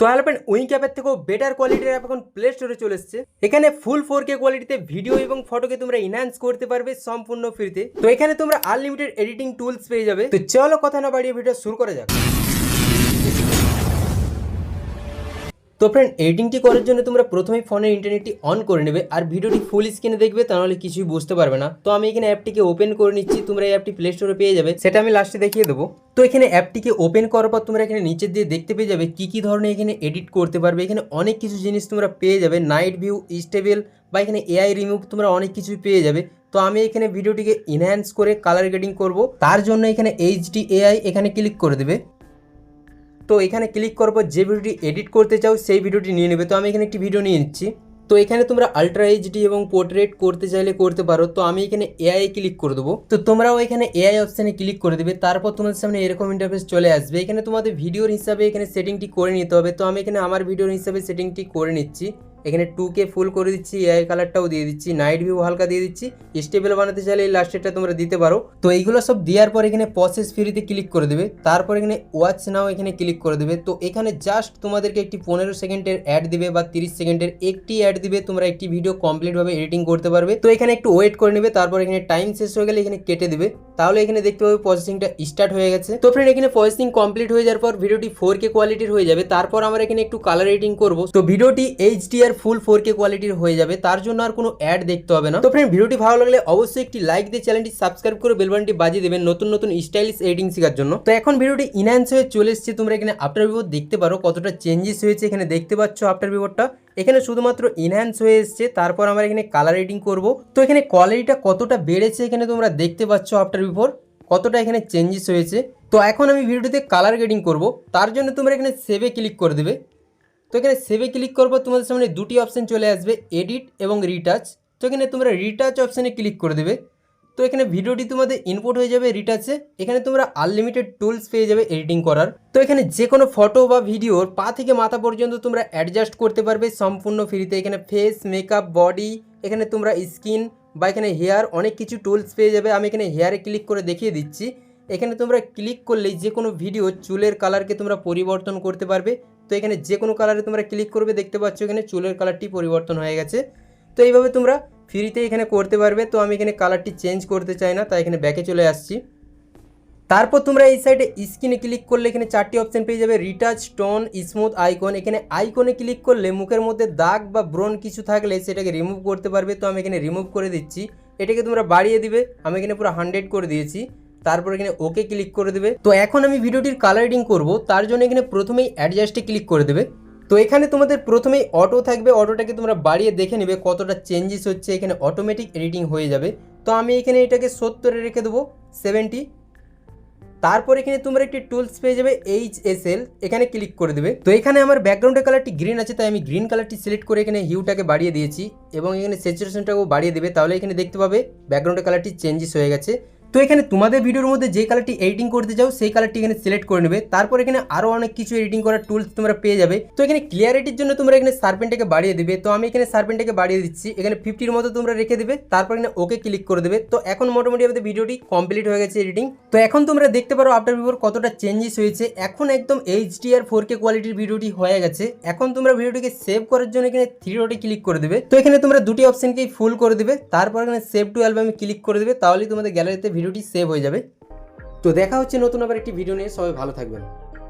তো অ্যালপেন উইং অ্যাপের থেকেও বেটার কোয়ালিটির অ্যাপ এখন প্লে স্টোরে চলে এসছে। এখানে ফুল ফোর কে কোয়ালিটিতে ভিডিও এবং ফটোকে তোমরা ইনহান্স করতে পারবে সম্পূর্ণ ফ্রিতে তো এখানে তোমরা আনলিমিটেড এডিটিং টুলস পেয়ে যাবে। তো চলো কথা না বাড়িয়ে ভিডিও শুরু করা যাক। তো ফ্রেন্ড এডিটিংটি করার জন্য তোমরা প্রথমেই ফোনের ইন্টারনেটটি অন করে নেবে আর ভিডিওটি ফুল স্ক্রিনে দেখবে, তাহলে কিছুই বুঝতে পারবে না। তো আমি এখানে অ্যাপটিকে ওপেন করে নিচ্ছি, তোমরা এই অ্যাপটি প্লে স্টোরে পেয়ে যাবে। সেটা আমি লাস্টে দেখিয়ে দেবো। তো এখানে অ্যাপটিকে ওপেন করার পর তোমরা এখানে নিচের দিয়ে দেখতে পেয়ে যাবে কি কি ধরনের এখানে এডিট করতে পারবে। এখানে অনেক কিছু জিনিস তোমরা পেয়ে যাবে। নাইট ভিউ স্টেবল বা এখানে এআই রিমুভ তোমরা অনেক কিছুই পেয়ে যাবে। তো আমি এখানে ভিডিওটিকে ইনহ্যান্স করে কালার গ্রেডিং করব। তার জন্য এখানে এইচডি এআই এখানে ক্লিক করে দেবে। তো এখানে ক্লিক করার পর যে ভিডিওটি এডিট করতে চাও, সেই ভিডিওটি নিয়ে নেবে। তো আমি এখানে একটি ভিডিও নিয়ে নিচ্ছি। তো এখানে তোমরা আলট্রা এইচডি এবং পোর্ট্রেট করতে চাইলে করতে পারো। তো আমি এখানে এআই ক্লিক করে দেবো। তো তোমরাও এখানে এআই অপশানে ক্লিক করে দেবে। তারপর তোমাদের সামনে এরকম ইন্টারফেস চলে আসবে। এখানে তোমাদের ভিডিওর হিসাবে এখানে সেটিংটি করে নিতে হবে। তো আমি এখানে আমার ভিডিওর হিসাবে সেটিংটি করে নিচ্ছি। এখানে টু কে ফুল করে দিচ্ছি এআই কালারটাও দিয়ে দিচ্ছি নাইট ভিউ হালকা দিয়ে দিচ্ছি স্টেবল বানাতে চাইলে এই লাস্টেরটা তোমরা দিতে পারো। তো এইগুলো সব দেওয়ার পর এখানে প্রসেস ফ্রিতে ক্লিক করে দেবে, তারপর এখানে ওয়াচ নাও এখানে ক্লিক করে দেবে। তো এখানে জাস্ট তোমাদেরকে একটি পনেরো সেকেন্ডের অ্যাড দিবে বা তিরিশ সেকেন্ডের একটি অ্যাড দিবে, তোমরা একটি ভিডিও কমপ্লিটভাবে এডিটিং করতে পারবে। তো এখানে একটু ওয়েট করে নেবে, তারপর এখানে টাইম শেষ হয়ে গেলে এখানে কেটে দেবে। তাহলে এখানে দেখতে পাবে প্রসেসিংটা স্টার্ট হয়ে গেছে। তো ফ্রেন্ড এখানে প্রসেসিং কমপ্লিট হয়ে যাওয়ার পর ভিডিওটি ফোর কে কোয়ালিটির হয়ে যাবে। তারপর আমরা এখানে একটু কালার এডিটিং করব। তো ভিডিওটি H HDR full four K কোয়ালিটির হয়ে যাবে, তার জন্য আর কোনো অ্যাড দেখতে হবে না। তো ফ্রেন্ড ভিডিওটি ভালো লাগলে অবশ্যই একটি লাইক দিয়ে চ্যানেলটি সাবস্ক্রাইব করে বেলবানটি বাজিয়ে দেবেন নতুন নতুন স্টাইলিশ এডিটিং শেখার জন্য। তো এখন ভিডিওটি ইনহ্যান্স হয়ে চলে এসেছে, তোমরা এখানে আফটার বিফোর দেখতে পারো কতটা চেঞ্জেস হয়েছে, এখানে দেখতে পাচ্ছ আফটার বিফোরটা এখানে শুধুমাত্র ইনহ্যান্স হয়ে এসছে, তারপর আমরা এখানে কালার এডিটিং করব। তো এখানে কোয়ালিটিটা কতটা বেড়েছে এখানে তোমরা দেখতে পাচ্ছ আফটার বিফোর কতটা এখানে চেঞ্জেস হয়েছে। তো এখন আমি ভিডিওটিতে কালার গ্রেডিং করব, তার জন্য তোমরা এখানে সেভে ক্লিক করে দেবে। তো এখানে সেভে ক্লিক করব, তোমাদের সামনে দুটি অপশান চলে আসবে এডিট এবং রিটাচ তো এখানে তোমরা রিটাচ অপশানে ক্লিক করে দেবে। তো এখানে ভিডিওটি তোমাদের ইনপুট হয়ে যাবে রিটাচে এখানে তোমরা আনলিমিটেড টুলস পেয়ে যাবে এডিটিং করার। তো এখানে যে কোনো ফটো বা ভিডিওর পা থেকে মাথা পর্যন্ত তোমরা অ্যাডজাস্ট করতে পারবে সম্পূর্ণ ফ্রিতে এখানে ফেস মেকআপ বডি এখানে তোমরা স্কিন বা এখানে হেয়ার অনেক কিছু টুলস পেয়ে যাবে। আমি এখানে হেয়ারে ক্লিক করে দেখিয়ে দিচ্ছি। এখানে তোমরা ক্লিক করলেই যে কোনো ভিডিও চুলের কালারকে তোমরা পরিবর্তন করতে পারবে। তো এখানে যে কোনো কালারে তোমরা ক্লিক করবে, দেখতে পাচ্ছ এখানে চুলের কালারটি পরিবর্তন হয়ে গেছে। তো এইভাবে তোমরা ফ্রিতে এখানে করতে পারবে। তো আমি এখানে কালারটি চেঞ্জ করতে চাই না, তাই এখানে ব্যাকে চলে আসছি। তারপর তোমরা এই সাইডে স্ক্রিনে ক্লিক করলে এখানে চারটি অপশন পেয়ে যাবে। রিটাচ টোন স্মুথ আইকন এখানে আইকনে ক্লিক করলে মুখের মধ্যে দাগ বা ব্রণ কিছু থাকলে সেটাকে রিমুভ করতে পারবে। তো আমি এখানে রিমুভ করে দিচ্ছি। এটাকে তোমরা বাড়িয়ে দিবে। আমি এখানে পুরো হান্ড্রেড করে দিয়েছি। তারপর এখানে ওকে ক্লিক করে দেবে। তো এখন আমি ভিডিওটির কালারিং করব, তার জন্য এখানে প্রথমেই অ্যাডজাস্টে ক্লিক করে দেবে। তো এখানে তোমাদের প্রথমেই অটো থাকবে অটোটাকে তোমরা বাড়িয়ে দেখে নেবে কতটা চেঞ্জেস হচ্ছে, এখানে অটোমেটিক এডিটিং হয়ে যাবে। তো আমি এখানে এটাকে সত্তরে রেখে দেবো সেভেন্টি তারপর এখানে তোমরা একটি টুলস পেয়ে যাবে এইচ এস এল এখানে ক্লিক করে দেবে। তো এখানে আমার ব্যাকগ্রাউন্ডের কালারটি গ্রিন আছে, তাই আমি গ্রিন কালারটি সিলেক্ট করে এখানে হিউটাকে বাড়িয়ে দিয়েছি এবং এখানে স্যাচুরেশনটাকেও বাড়িয়ে দেবে। তাহলে এখানে দেখতে পাবে ব্যাকগ্রাউন্ডের কালারটি চেঞ্জেস হয়ে গেছে। তো এখানে তোমাদের ভিডিওর মধ্যে যে কালারটি এডিটিং করতে চাও, সেই কালারটি এখানে সিলেক্ট করে নেবে। তারপর এখানে আরও অনেক কিছু এডিটিং করার টুলস তোমরা পেয়ে যাবে। তো এখানে ক্লিয়ারিটির জন্য তোমরা এখানে সার্পেনটাকে বাড়িয়ে দেবে। তো আমি এখানে সার্পেনটাকে বাড়িয়ে দিচ্ছি। এখানে ফিফটির মতো তোমরা রেখে দেবে। তারপর এখানে ওকে ক্লিক করে দেবে। তো এখন মোটামুটি আমাদের ভিডিওটি কমপ্লিট হয়ে গেছে এডিটিং তো এখন তোমরা দেখতে পারো আফটার বিফোর কতটা চেঞ্জেস হয়েছে। এখন একদম H D HDR four K কোয়ালিটির ভিডিওটি হয়ে গেছে। এখন তোমরা ভিডিওটিকে সেভ করার জন্য এখানে থ্রি ডটে ক্লিক করে দেবে। তো এখানে তোমরা দুটি অপশনকেই ফুল করে দেবে। তারপর এখানে সেভ টু অ্যালবামে ক্লিক করে দেবে। তাহলেই তোমাদের গ্যালারিতে ভিডিওটি সেভ হয়ে যাবে। তো দেখা হচ্ছে নতুন আবার একটি ভিডিও নিয়ে। সবাই ভালো থাকবেন।